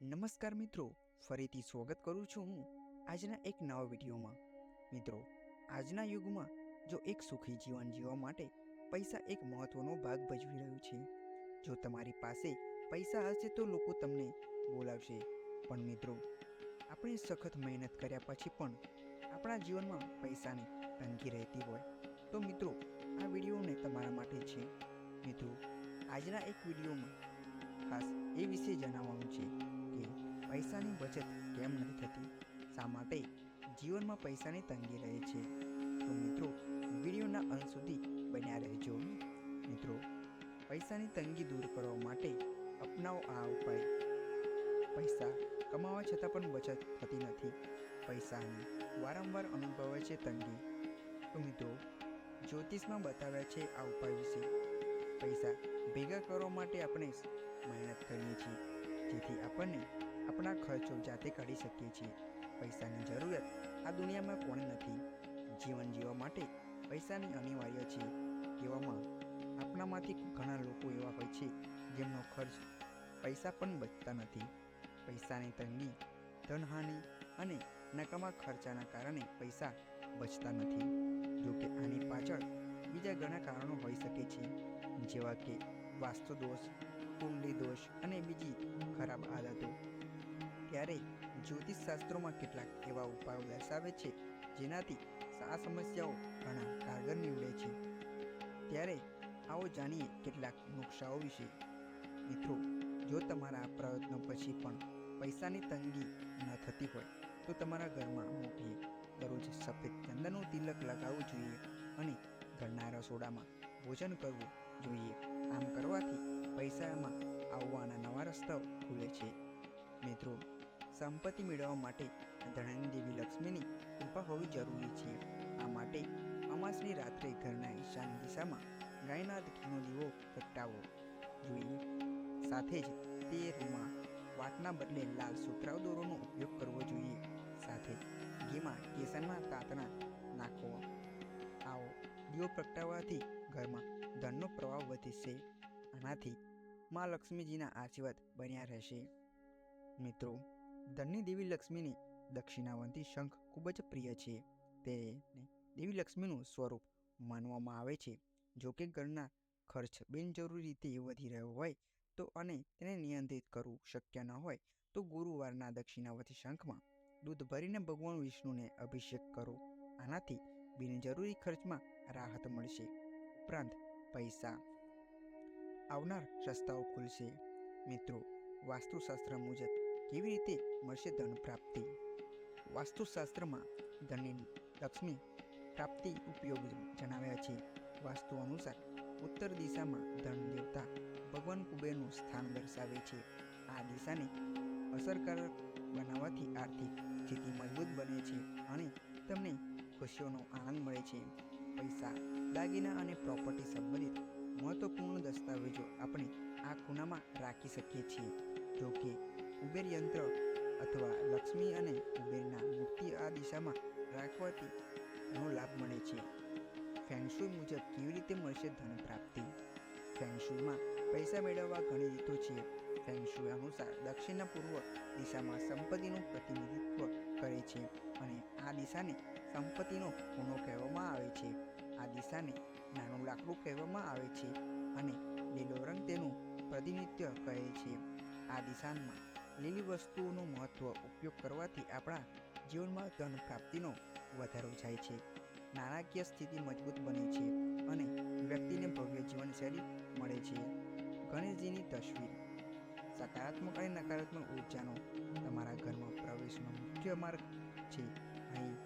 નમસ્કાર મિત્રો, ફરીથી સ્વાગત કરું છું હું આજના એક નવા વિડીયોમાં. મિત્રો, આજના યુગમાં જો એક સુખી જીવન જીવવા માટે પૈસા એક મહત્વનો ભાગ ભજવી રહ્યું છે, જો તમારી પાસે પૈસા હશે તો લોકો તમને બોલાવશે. પણ મિત્રો, આપણે સખત મહેનત કર્યા પછી પણ આપણા જીવનમાં પૈસાની તંગી રહેતી હોય, તો મિત્રો, આ વિડીયોને તમારા માટે છે. મિત્રો, આજના એક વિડીયોમાં ખાસ એ વિશે જણાવવાનું છે પૈસાની બચત કેમ નથી થતી? શા માટે જીવનમાં પૈસાની તંગી રહે છે? તો મિત્રો, વિડીયોના અંત સુધી બન્યા રહેજો. મિત્રો, પૈસાની તંગી દૂર કરવા માટે અપનાવો આ ઉપાય. પૈસા કમાવા છતાં પણ બચત થતી નથી. પૈસાની વારંવાર અનુભવે છે તંગી. તો મિત્રો, જ્યોતિષમાં બતાવ્યા છે આ ઉપાય વિશે. પૈસા ભેગા કરવા માટે આપણે મહેનત કરીએ છીએ. જેથી આપણને આપણા ખર્ચો જાતે કાઢી શકીએ છીએ. પૈસાની જરૂરિયાત આ દુનિયામાં કોણ નથી. જીવન જીવવા માટે પૈસાની અનિવાર્ય છે. એવામાં આપણામાંથી ઘણા લોકો એવા હોય છે, જેમનો ખર્ચ પૈસા પણ બચતા નથી. પૈસાની તંગી, ધનહાનિ અને નકામા ખર્ચાના કારણે પૈસા બચતા નથી. જોકે આની પાછળ બીજા ઘણા કારણો હોઈ શકે છે, જેવા કે વાસ્તુ દોષ કુંડલી દોષ અને બીજી ખરાબ આદતો. ત્યારે જ્યોતિષ શાસ્ત્રોમાં કેટલાક એવા ઉપાયો દર્શાવે છે, જેનાથી આ સમસ્યાઓ ઘણા કારગર નીવડે છે. ત્યારે આવો જાણીએ કેટલાક નુકસાઓ વિશે. મિત્રો, જો તમારા પ્રયત્નો પછી પણ પૈસાની તંગી ન થતી હોય, તો તમારા ઘરમાં મૂકીએ. દરરોજ સફેદ ચંદનનું તિલક લગાવવું જોઈએ અને ઘરના રસોડામાં ભોજન કરવું જોઈએ. આમ કરવાથી પૈસામાં આવવાના નવા રસ્તાઓ ખુલે છે. મિત્રો સંપત્તિ મેળવવા માટે ધણની દેવી લક્ષ્મીની કૃપા હોવી જરૂરી છે. આ માટે અમાસની રાત્રે ઘરના ઈશાન દિશામાં ગાયના ઘીનો દીવો પ્રગટાવવો જોઈએ, સાથે જ તે રૂમાં વાટના બદલે લાલ સુતરાવ દોરોનો ઉપયોગ કરવો જોઈએ. સાથે ઘીમાં કેસરના તાતણા નાખવો. આવો દીવો પ્રગટાવવાથી ઘરમાં ધનનો પ્રવાહ વધશે, આનાથી મા લક્ષ્મીજીના આશીર્વાદ બન્યા રહેશે. મિત્રો ધનની દેવી લક્ષ્મીની દક્ષિણાવંતી શંખ ખૂબ જ પ્રિય છે. તેને દેવી લક્ષ્મીનું સ્વરૂપ માનવામાં આવે છે. જો કે ઘરના ખર્ચ બિનજરૂરી રીતે વધી રહ્યો હોય તો અને તેને નિયંત્રિત કરવું શક્ય ન હોય તો ગુરુવારના દક્ષિણાવતી શંખમાં દૂધ ભરીને ભગવાન વિષ્ણુને અભિષેક કરો. આનાથી બિનજરૂરી ખર્ચમાં રાહત મળશે. ઉપરાંત પૈસા આવનાર રસ્તાઓ ખુલશે. મિત્રો, વાસ્તુશાસ્ત્ર મુજબ કેવી રીતે મળશે ધન પ્રાપ્તિ? વાસ્તુશાસ્ત્રમાં ધનની લક્ષ્મી પ્રાપ્તિ ઉપયોગ જણાવ્યા છે. વાસ્તુ અનુસાર ઉત્તર દિશામાં ધન દેવતા ભગવાન કુબેરનું સ્થાન દર્શાવે છે. આ દિશાને અસરકારક બનાવવાથી આર્થિક સ્થિતિ મજબૂત બને છે અને તમને ખુશીઓનો આનંદ મળે છે. પૈસા, દાગીના અને પ્રોપર્ટી સંબંધિત મહત્વપૂર્ણ દસ્તાવેજો આપણે આ ખૂણામાં રાખી શકીએ છીએ. જો કે કુબેર યંત્ર અથવા લક્ષ્મી અને કુબેરના મૂર્તિ આ દિશામાં રાખવાથી ઘણો લાભ મળે છે. ફેંગશુઈ મુજબ કેવી રીતે મળશે ધન પ્રાપ્તિ? ફેંગશુઈમાં પૈસા મેળવવા ઘણી રીતો છે. ફેંગશુઈ અનુસાર દક્ષિણ પૂર્વ દિશામાં સંપત્તિનું પ્રતિનિધિત્વ કરે છે અને આ દિશાને સંપત્તિનો ખૂણો કહેવામાં આવે છે. આ દિશાને નાનું લાકડું કહેવામાં આવે છે અને લીલો રંગ તેનું પ્રતિનિધિત્વ કહે છે. આ દિશામાં લીલી વસ્તુઓનું મહત્વ ઉપયોગ કરવાથી આપણા જીવનમાં ધન પ્રાપ્તિનો વધારો થાય છે. નાણાકીય સ્થિતિ મજબૂત બને છે અને વ્યક્તિને ભવ્ય જીવનશૈલી મળે છે. ગણેશજીની તસવીર. સકારાત્મક અને નકારાત્મક ઉર્જાનો તમારા ઘરમાં પ્રવેશનો મુખ્ય માર્ગ છે. અહીં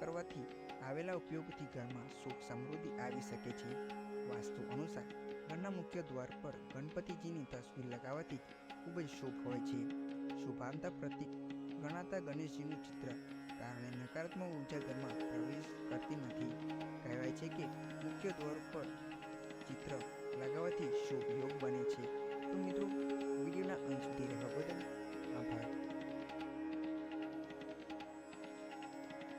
કરવાથી આવેલા ઉપયોગથી ઘરમાં સુખ સમૃદ્ધિ આવી શકે છે. વાસ્તુ અનુસાર, ઘરના મુખ્ય દ્વાર પર ગણપતિજીની તસવીર લગાવવાથી ખૂબ જ શુભ હોય છે. શુભાંતા પ્રતિક ગણાતા ગણેશજીનું ચિત્ર, કારણે નકારાત્મક ઊર્જા ઘરમાં પ્રવેશ કરતી નથી. કહેવાય છે કે મુખ્ય દોર પર ચિત્ર